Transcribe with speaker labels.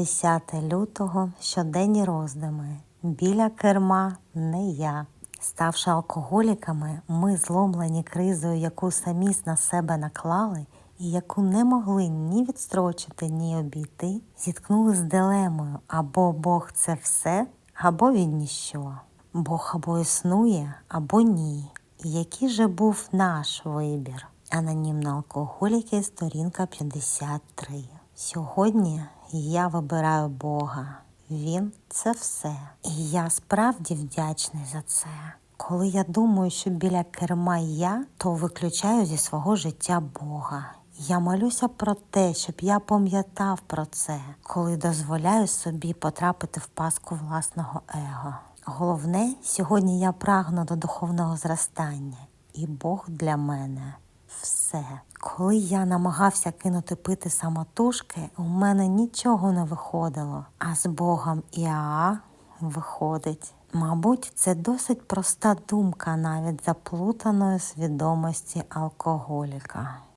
Speaker 1: 10 лютого щоденні роздуми. Біля керма не я. Ставши алкоголіками, ми зломлені кризою, яку самі на себе наклали, і яку не могли ні відстрочити, ні обійти, зіткнули з дилемою або Бог це все, або він ніщо. Бог або існує, або ні. І який же був наш вибір? Анонімна алкоголіки, сторінка 53. Сьогодні я вибираю Бога. Він це все. І я справді вдячний за це. Коли я думаю, що біля керма я, то виключаю зі свого життя Бога. Я молюся про те, щоб я пам'ятав про це, коли дозволяю собі потрапити в паску власного его. Головне, сьогодні я прагну до духовного зростання, і Бог для мене все. Коли я намагався кинути пити самотужки, у мене нічого не виходило, а з Богом Іа виходить. Мабуть, це досить проста думка навіть заплутаної свідомості алкоголіка.